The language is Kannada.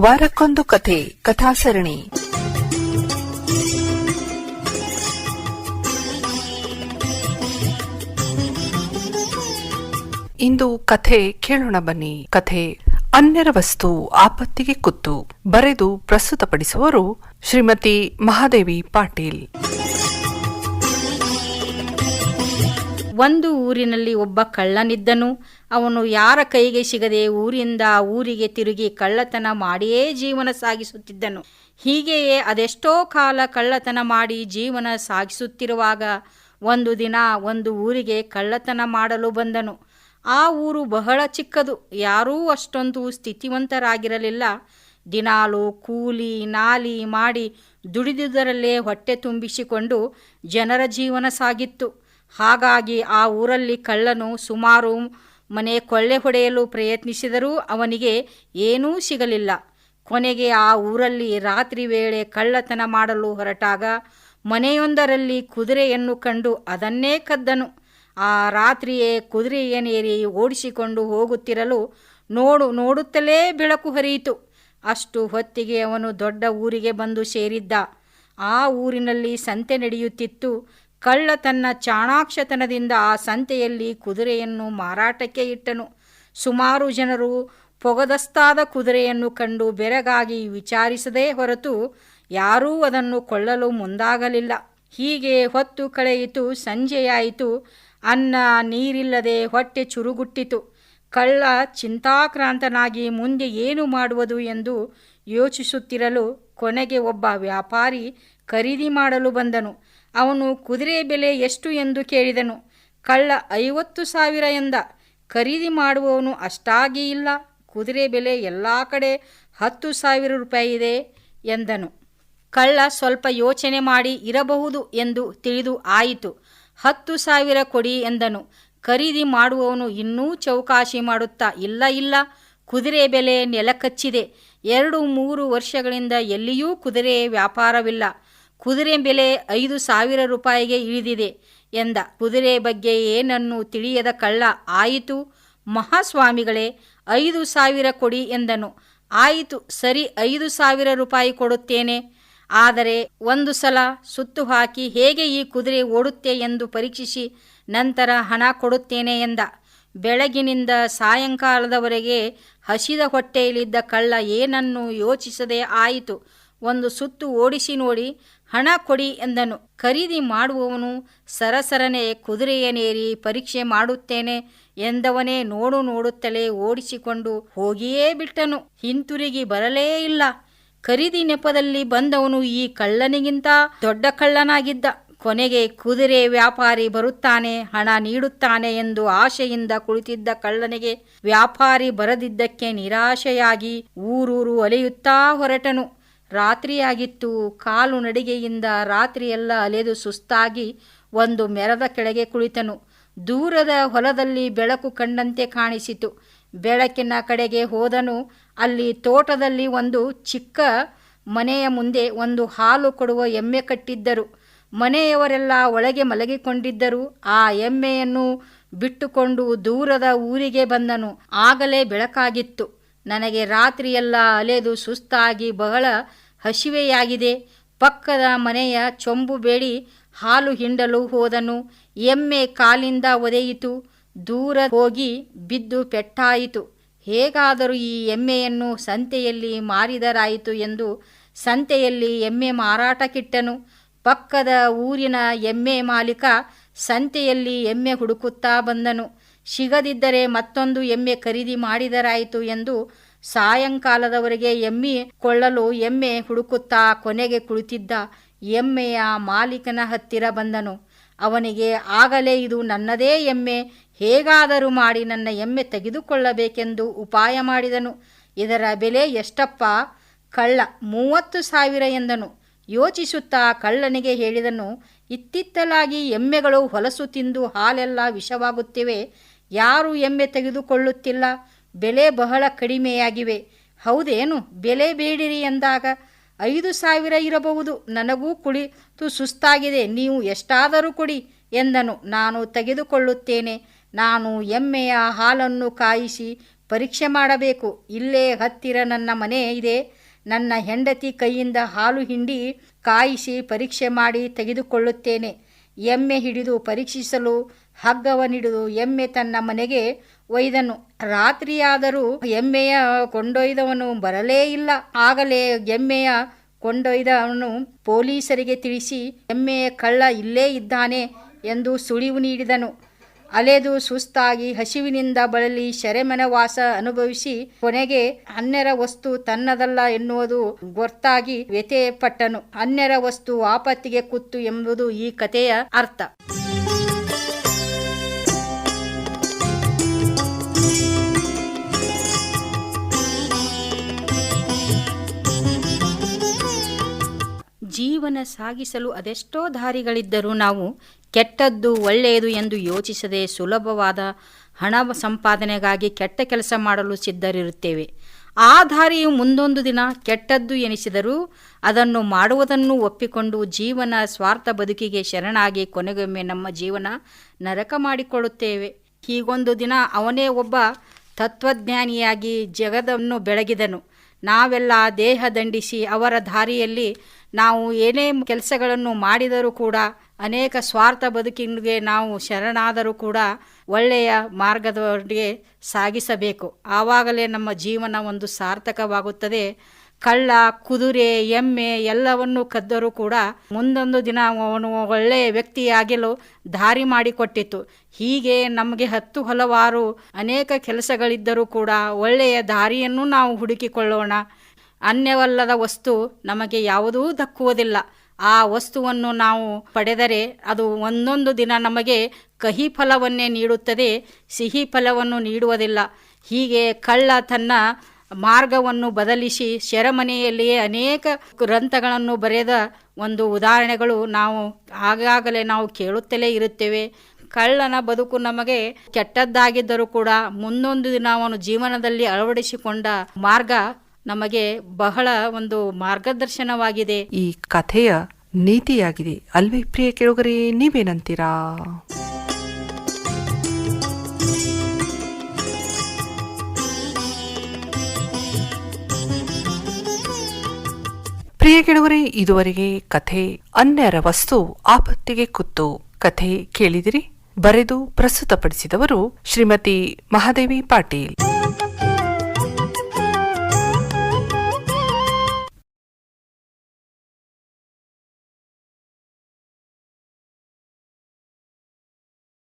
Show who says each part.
Speaker 1: ವಾರಕ್ಕೊಂದು ಕಥೆ, ಕಥಾಸರಣಿ. ಇಂದು ಕಥೆ ಕೇಳೋಣ ಬನ್ನಿ. ಕಥೆ, ಅನ್ಯರ ವಸ್ತು ಆಪತ್ತಿಗೆ ಕುತ್ತು. ಬರೆದು ಪ್ರಸ್ತುತಪಡಿಸುವರು ಶ್ರೀಮತಿ ಮಹಾದೇವಿ ಪಾಟೀಲ್.
Speaker 2: ಒಂದು ಊರಿನಲ್ಲಿ ಒಬ್ಬ ಕಳ್ಳನಿದ್ದನು. ಅವನು ಯಾರ ಕೈಗೆ ಸಿಗದೆ ಊರಿಂದ ಊರಿಗೆ ತಿರುಗಿ ಕಳ್ಳತನ ಮಾಡಿಯೇ ಜೀವನ ಸಾಗಿಸುತ್ತಿದ್ದನು. ಹೀಗೆಯೇ ಅದೆಷ್ಟೋ ಕಾಲ ಕಳ್ಳತನ ಮಾಡಿ ಜೀವನ ಸಾಗಿಸುತ್ತಿರುವಾಗ ಒಂದು ದಿನ ಒಂದು ಊರಿಗೆ ಕಳ್ಳತನ ಮಾಡಲು ಬಂದನು. ಆ ಊರು ಬಹಳ ಚಿಕ್ಕದು. ಯಾರೂ ಅಷ್ಟೊಂದು ಸ್ಥಿತಿವಂತರಾಗಿರಲಿಲ್ಲ. ದಿನಾಲು ಕೂಲಿ ನಾಲಿ ಮಾಡಿ ದುಡಿದುದರಲ್ಲೇ ಹೊಟ್ಟೆ ತುಂಬಿಸಿಕೊಂಡು ಜನರ ಜೀವನ ಸಾಗಿತ್ತು. ಹಾಗಾಗಿ ಆ ಊರಲ್ಲಿ ಕಳ್ಳನು ಸುಮಾರು ಮನೆ ಕೊಳ್ಳೆ ಹೊಡೆಯಲು ಪ್ರಯತ್ನಿಸಿದರೂ ಅವನಿಗೆ ಏನೂ ಸಿಗಲಿಲ್ಲ. ಕೊನೆಗೆ ಆ ಊರಲ್ಲಿ ರಾತ್ರಿ ವೇಳೆ ಕಳ್ಳತನ ಮಾಡಲು ಹೊರಟಾಗ ಮನೆಯೊಂದರಲ್ಲಿ ಕುದುರೆಯನ್ನು ಕಂಡು ಅದನ್ನೇ ಕದ್ದನು. ಆ ರಾತ್ರಿಯೇ ಕುದುರೆಯನೇರಿ ಓಡಿಸಿಕೊಂಡು ಹೋಗುತ್ತಿರಲು ನೋಡು, ನೋಡುತ್ತಲೇ ಬೆಳಕು ಹರಿಯಿತು. ಅಷ್ಟು ಹೊತ್ತಿಗೆ ಅವನು ದೊಡ್ಡ ಊರಿಗೆ ಬಂದು ಸೇರಿದ್ದ. ಆ ಊರಿನಲ್ಲಿ ಸಂತೆ ನಡೆಯುತ್ತಿತ್ತು. ಕಳ್ಳ ತನ್ನ ಚಾಣಾಕ್ಷತನದಿಂದ ಆ ಸಂತೆಯಲ್ಲಿ ಕುದುರೆಯನ್ನು ಮಾರಾಟಕ್ಕೆ ಇಟ್ಟನು. ಸುಮಾರು ಜನರು ಪೊಗದಸ್ತಾದ ಕುದುರೆಯನ್ನು ಕಂಡು ಬೆರಗಾಗಿ ವಿಚಾರಿಸದೇ ಹೊರತು ಯಾರೂ ಅದನ್ನು ಕೊಳ್ಳಲು ಮುಂದಾಗಲಿಲ್ಲ. ಹೀಗೆ ಹೊತ್ತು ಕಳೆಯಿತು, ಸಂಜೆಯಾಯಿತು. ಅನ್ನ ನೀರಿಲ್ಲದೆ ಹೊಟ್ಟೆ ಚುರುಗುಟ್ಟಿತು. ಕಳ್ಳ ಚಿಂತಾಕ್ರಾಂತನಾಗಿ ಮುಂದೆ ಏನು ಮಾಡುವುದು ಎಂದು ಯೋಚಿಸುತ್ತಿರಲು ಕೊನೆಗೆ ಒಬ್ಬ ವ್ಯಾಪಾರಿ ಖರೀದಿ ಮಾಡಲು ಬಂದನು. ಅವನು ಕುದುರೆ ಬೆಲೆ ಎಷ್ಟು ಎಂದು ಕೇಳಿದನು. ಕಳ್ಳ ಐವತ್ತು ಸಾವಿರ ಎಂದ. ಖರೀದಿ ಮಾಡುವವನು ಅಷ್ಟಾಗಿ ಇಲ್ಲ. ಕುದುರೆ ಬೆಲೆ ಎಲ್ಲ ಕಡೆ ಹತ್ತು ಸಾವಿರ ರೂಪಾಯಿ ಇದೆ ಎಂದನು. ಕಳ್ಳ ಸ್ವಲ್ಪ ಯೋಚನೆ ಮಾಡಿ ಇರಬಹುದು ಎಂದು ತಿಳಿದು ಆಯಿತು. ಹತ್ತು ಸಾವಿರ ಕೊಡಿ ಎಂದನು. ಖರೀದಿ ಮಾಡುವವನು ಇನ್ನೂ ಚೌಕಾಶಿ ಮಾಡುತ್ತಾ, ಇಲ್ಲ ಇಲ್ಲ, ಕುದುರೆ ಬೆಲೆ ನೆಲಕಚ್ಚಿದೆ. ಎರಡು, ಮೂರು ವರ್ಷಗಳಿಂದ ಎಲ್ಲಿಯೂ ಕುದುರೆ ವ್ಯಾಪಾರವಿಲ್ಲ. ಕುದುರೆ ಬೆಲೆ ಐದು ಸಾವಿರ ರೂಪಾಯಿಗೆ ಇಳಿದಿದೆ ಎಂದ. ಕುದುರೆ ಬಗ್ಗೆ ಏನನ್ನು ತಿಳಿಯದ ಕಳ್ಳ ಆಯಿತು. ಮಹಾಸ್ವಾಮಿಗಳೇ, ಐದು ಸಾವಿರ ಕೊಡಿ ಎಂದನು. ಆಯಿತು, ಸರಿ, ಐದು ಸಾವಿರ ರೂಪಾಯಿ ಕೊಡುತ್ತೇನೆ. ಆದರೆ ಒಂದು ಸಲ ಸುತ್ತು ಹಾಕಿ ಹೇಗೆ ಈ ಕುದುರೆ ಓಡುತ್ತೆ ಎಂದು ಪರೀಕ್ಷಿಸಿ ನಂತರ ಹಣ ಕೊಡುತ್ತೇನೆ ಎಂದ. ಬೆಳಗಿನಿಂದ ಸಾಯಂಕಾಲದವರೆಗೆ ಹಸಿದ ಹೊಟ್ಟೆಯಲ್ಲಿದ್ದ ಕಳ್ಳ ಏನನ್ನು ಯೋಚಿಸದೆ ಆಯಿತು. ಒಂದು ಸುತ್ತು ಓಡಿಸಿ ನೋಡಿ ಹಣ ಕೊಡಿ ಎಂದನು. ಖರೀದಿ ಮಾಡುವವನು ಸರಸರನೆ ಕುದುರೆಯನೇರಿ ಪರೀಕ್ಷೆ ಮಾಡುತ್ತೇನೆ ಎಂದವನೇ ನೋಡು ನೋಡುತ್ತಲೇ ಓಡಿಸಿಕೊಂಡು ಹೋಗಿಯೇ ಬಿಟ್ಟನು. ಹಿಂತಿರುಗಿ ಬರಲೇ ಇಲ್ಲ. ಖರೀದಿ ನೆಪದಲ್ಲಿ ಬಂದವನು ಈ ಕಳ್ಳನಿಗಿಂತ ದೊಡ್ಡ ಕಳ್ಳನಾಗಿದ್ದ. ಕೊನೆಗೆ ಕುದುರೆ ವ್ಯಾಪಾರಿ ಬರುತ್ತಾನೆ, ಹಣ ನೀಡುತ್ತಾನೆ ಎಂದು ಆಶೆಯಿಂದ ಕುಳಿತಿದ್ದ ಕಳ್ಳನಿಗೆ ವ್ಯಾಪಾರಿ ಬರದಿದ್ದಕ್ಕೆ ನಿರಾಶೆಯಾಗಿ ಊರೂರು ಅಲೆಯುತ್ತಾ ಹೊರಟನು. ರಾತ್ರಿಯಾಗಿತ್ತು. ಕಾಲು ನಡಿಗೆಯಿಂದ ರಾತ್ರಿಯೆಲ್ಲ ಅಲೆದು ಸುಸ್ತಾಗಿ ಒಂದು ಮೆರದ ಕೆಳಗೆ ಕುಳಿತನು. ದೂರದ ಹೊಲದಲ್ಲಿ ಬೆಳಕು ಕಂಡಂತೆ ಕಾಣಿಸಿತು. ಬೆಳಕಿನ ಕಡೆಗೆ ಹೋದನು. ಅಲ್ಲಿ ತೋಟದಲ್ಲಿ ಒಂದು ಚಿಕ್ಕ ಮನೆಯ ಮುಂದೆ ಒಂದು ಹಾಲು ಕೊಡುವ ಎಮ್ಮೆ ಕಟ್ಟಿದ್ದರು. ಮನೆಯವರೆಲ್ಲ ಒಳಗೆ ಮಲಗಿಕೊಂಡಿದ್ದರು. ಆ ಎಮ್ಮೆಯನ್ನು ಬಿಟ್ಟುಕೊಂಡು ದೂರದ ಊರಿಗೆ ಬಂದನು. ಆಗಲೇ ಬೆಳಕಾಗಿತ್ತು. ನನಗೆ ರಾತ್ರಿಯೆಲ್ಲ ಅಲೆದು ಸುಸ್ತಾಗಿ ಬಹಳ ಹಸಿವೆಯಾಗಿದೆ. ಪಕ್ಕದ ಮನೆಯ ಚೊಂಬು ಬೇಡಿ ಹಾಲು ಹಿಂಡಲು ಹೋದನು. ಎಮ್ಮೆ ಕಾಲಿಂದ ಒದೆಯಿತು. ದೂರ ಹೋಗಿ ಬಿದ್ದು ಪೆಟ್ಟಾಯಿತು. ಹೇಗಾದರೂ ಈ ಎಮ್ಮೆಯನ್ನು ಸಂತೆಯಲ್ಲಿ ಮಾರಿದರಾಯಿತು ಎಂದು ಸಂತೆಯಲ್ಲಿ ಎಮ್ಮೆ ಮಾರಾಟಕ್ಕಿಟ್ಟನು ಪಕ್ಕದ ಊರಿನ ಎಮ್ಮೆ ಮಾಲೀಕ ಸಂತೆಯಲ್ಲಿ ಎಮ್ಮೆ ಹುಡುಕುತ್ತಾ ಬಂದನು. ಸಿಗದಿದ್ದರೆ ಮತ್ತೊಂದು ಎಮ್ಮೆ ಖರೀದಿ ಮಾಡಿದರಾಯಿತು ಎಂದು ಸಾಯಂಕಾಲದವರೆಗೆ ಎಮ್ಮೆ ಕೊಳ್ಳಲು ಎಮ್ಮೆ ಹುಡುಕುತ್ತಾ ಕೊನೆಗೆ ಕುಳಿತಿದ್ದ ಎಮ್ಮೆಯ ಮಾಲೀಕನ ಹತ್ತಿರ ಬಂದನು. ಅವನಿಗೆ, ಆಗಲೇ ಇದು ನನ್ನದೇ ಎಮ್ಮೆ, ಹೇಗಾದರೂ ಮಾಡಿ ನನ್ನ ಎಮ್ಮೆ ತೆಗೆದುಕೊಳ್ಳಬೇಕೆಂದು ಉಪಾಯ ಮಾಡಿದನು. ಇದರ ಬೆಲೆ ಎಷ್ಟಪ್ಪ? ಕಳ್ಳ, ಮೂವತ್ತು ಸಾವಿರ, ಎಂದನು. ಯೋಚಿಸುತ್ತಾ ಕಳ್ಳನಿಗೆ ಹೇಳಿದನು, ಇತ್ತಿತ್ತಲಾಗಿ ಎಮ್ಮೆಗಳು ಹೊಲಸು ತಿಂದು ಹಾಲೆಲ್ಲ ವಿಷವಾಗುತ್ತಿವೆ. ಯಾರು ಎಮ್ಮೆ ತೆಗೆದುಕೊಳ್ಳುತ್ತಿಲ್ಲ. ಬೆಲೆ ಬಹಳ ಕಡಿಮೆಯಾಗಿವೆ. ಹೌದೇನು? ಬೆಲೆ ಬೇಡಿರಿ ಎಂದಾಗ ಐದು ಸಾವಿರ ಇರಬಹುದು. ನನಗೂ ಕುಳಿತು ಸುಸ್ತಾಗಿದೆ. ನೀವು ಎಷ್ಟಾದರೂ ಕೊಡಿ ಎಂದನು. ನಾನು ತೆಗೆದುಕೊಳ್ಳುತ್ತೇನೆ. ನಾನು ಎಮ್ಮೆಯ ಹಾಲನ್ನು ಕಾಯಿಸಿ ಪರೀಕ್ಷೆ ಮಾಡಬೇಕು. ಇಲ್ಲೇ ಹತ್ತಿರ ನನ್ನ ಮನೆ ಇದೆ. ನನ್ನ ಹೆಂಡತಿ ಕೈಯಿಂದ ಹಾಲು ಹಿಂಡಿ ಕಾಯಿಸಿ ಪರೀಕ್ಷೆ ಮಾಡಿ ತೆಗೆದುಕೊಳ್ಳುತ್ತೇನೆ. ಎಮ್ಮೆ ಹಿಡಿದು ಪರೀಕ್ಷಿಸಲು ಹಗ್ಗವನ್ನಿಡಿದು ಎಮ್ಮೆ ತನ್ನ ಮನೆಗೆ ಒಯ್ದನು. ರಾತ್ರಿಯಾದರೂ ಎಮ್ಮೆಯ ಕೊಂಡೊಯ್ದವನು ಬರಲೇ ಇಲ್ಲ. ಆಗಲೇ ಎಮ್ಮೆಯ ಕೊಂಡೊಯ್ದವನು ಪೊಲೀಸರಿಗೆ ತಿಳಿಸಿ, ಎಮ್ಮೆಯ ಕಳ್ಳ ಇಲ್ಲೇ ಇದ್ದಾನೆ ಎಂದು ಸುಳಿವು ನೀಡಿದನು. ಅಲೆದು ಸುಸ್ತಾಗಿ ಹಸಿವಿನಿಂದ ಬಳಲಿ ಶರೆಮನವಾಸ ಅನುಭವಿಸಿ ಕೊನೆಗೆ ಅನ್ಯರ ವಸ್ತು ತನ್ನದಲ್ಲ ಎನ್ನುವುದು ಗೊತ್ತಾಗಿ ವ್ಯಥೆಪಟ್ಟನು ಅನ್ಯರ ವಸ್ತು ಆಪತ್ತಿಗೆ ಕುತ್ತು ಎಂಬುದು ಈ ಕಥೆಯ ಅರ್ಥ. ಜೀವನ ಸಾಗಿಸಲು ಅದೆಷ್ಟೋ ದಾರಿಗಳಿದ್ದರೂ ನಾವು ಕೆಟ್ಟದ್ದು ಒಳ್ಳೆಯದು ಎಂದು ಯೋಚಿಸದೆ ಸುಲಭವಾದ ಹಣ ಸಂಪಾದನೆಗಾಗಿ ಕೆಟ್ಟ ಕೆಲಸ ಮಾಡಲು ಸಿದ್ಧರಿರುತ್ತೇವೆ. ಆ ದಾರಿಯು ಮುಂದೊಂದು ದಿನ ಕೆಟ್ಟದ್ದು ಎನಿಸಿದರೂ ಅದನ್ನು ಮಾಡುವುದನ್ನು ಒಪ್ಪಿಕೊಂಡು ಜೀವನ ಸ್ವಾರ್ಥ ಬದುಕಿಗೆ ಶರಣಾಗಿ ಕೊನೆಗೊಮ್ಮೆ ನಮ್ಮ ಜೀವನ ನರಕ ಮಾಡಿಕೊಳ್ಳುತ್ತೇವೆ. ಹೀಗೊಂದು ದಿನ ಅವನೇ ಒಬ್ಬ ತತ್ವಜ್ಞಾನಿಯಾಗಿ ಜಗದನ್ನು ಬೆಳಗಿದನು. ನಾವೆಲ್ಲ ದೇಹ ದಂಡಿಸಿ ಅವರ ದಾರಿಯಲ್ಲಿ ನಾವು ಏನೇ ಕೆಲಸಗಳನ್ನು ಮಾಡಿದರೂ ಕೂಡ ಅನೇಕ ಸ್ವಾರ್ಥ ಬದುಕಿಗೆ ನಾವು ಶರಣಾದರೂ ಕೂಡ ಒಳ್ಳೆಯ ಮಾರ್ಗದವರಿಗೆ ಸಾಗಿಸಬೇಕು. ಆವಾಗಲೇ ನಮ್ಮ ಜೀವನ ಒಂದು ಸಾರ್ಥಕವಾಗುತ್ತದೆ. ಕಳ್ಳ, ಕುದುರೆ, ಎಮ್ಮೆ ಎಲ್ಲವನ್ನು ಕದ್ದರೂ ಕೂಡ ಮುಂದೊಂದು ದಿನ ಅವನು ಒಳ್ಳೆಯ ವ್ಯಕ್ತಿಯಾಗಲು ದಾರಿ ಮಾಡಿಕೊಟ್ಟಿತ್ತು. ಹೀಗೆ ನಮಗೆ ಹತ್ತು ಹಲವಾರು ಅನೇಕ ಕೆಲಸಗಳಿದ್ದರೂ ಕೂಡ ಒಳ್ಳೆಯ ದಾರಿಯನ್ನು ನಾವು ಹುಡುಕಿಕೊಳ್ಳೋಣ. ಅನ್ಯವಲ್ಲದ ವಸ್ತು ನಮಗೆ ಯಾವುದೂ ದಕ್ಕುವುದಿಲ್ಲ. ಆ ವಸ್ತುವನ್ನು ನಾವು ಪಡೆದರೆ ಅದು ಒಂದೊಂದು ದಿನ ನಮಗೆ ಕಹಿ ಫಲವನ್ನೇ ನೀಡುತ್ತದೆ, ಸಿಹಿ ಫಲವನ್ನು ನೀಡುವುದಿಲ್ಲ. ಹೀಗೆ ಕಳ್ಳ ತನ್ನ ಮಾರ್ಗವನ್ನು ಬದಲಿಸಿ ಸೆರೆಮನೆಯಲ್ಲಿಯೇ ಅನೇಕ ಗ್ರಂಥಗಳನ್ನು ಬರೆದ ಒಂದು ಉದಾಹರಣೆಗಳು ನಾವು ಆಗಾಗಲೇ ನಾವು ಕೇಳುತ್ತಲೇ ಇರುತ್ತೇವೆ. ಕಳ್ಳನ ಬದುಕು ನಮಗೆ ಕೆಟ್ಟದ್ದಾಗಿದ್ದರೂ ಕೂಡ ಮುಂದೊಂದು ದಿನ ಅವನು ಜೀವನದಲ್ಲಿ ಅಳವಡಿಸಿಕೊಂಡ ಮಾರ್ಗ ನಮಗೆ ಬಹಳ ಒಂದು ಮಾರ್ಗದರ್ಶನವಾಗಿದೆ.
Speaker 1: ಈ ಕಥೆಯ ನೀತಿಯಾಗಿದೆ. ಅಲ್ವೇ ಪ್ರಿಯ ಕೆಳಗರೆ, ನೀವೇನಂತೀರಾ? ಪ್ರಿಯ ಕೆಳಗರೆ, ಇದುವರೆಗೆ ಕಥೆ ಅನ್ಯರ ವಸ್ತು ಆಪತ್ತಿಗೆ ಕುತ್ತು. ಕಥೆ ಕೇಳಿದಿರಿ, ಬರೆದು ಪ್ರಸ್ತುತಪಡಿಸಿದವರು ಶ್ರೀಮತಿ ಮಹಾದೇವಿ ಪಾಟೀಲ್.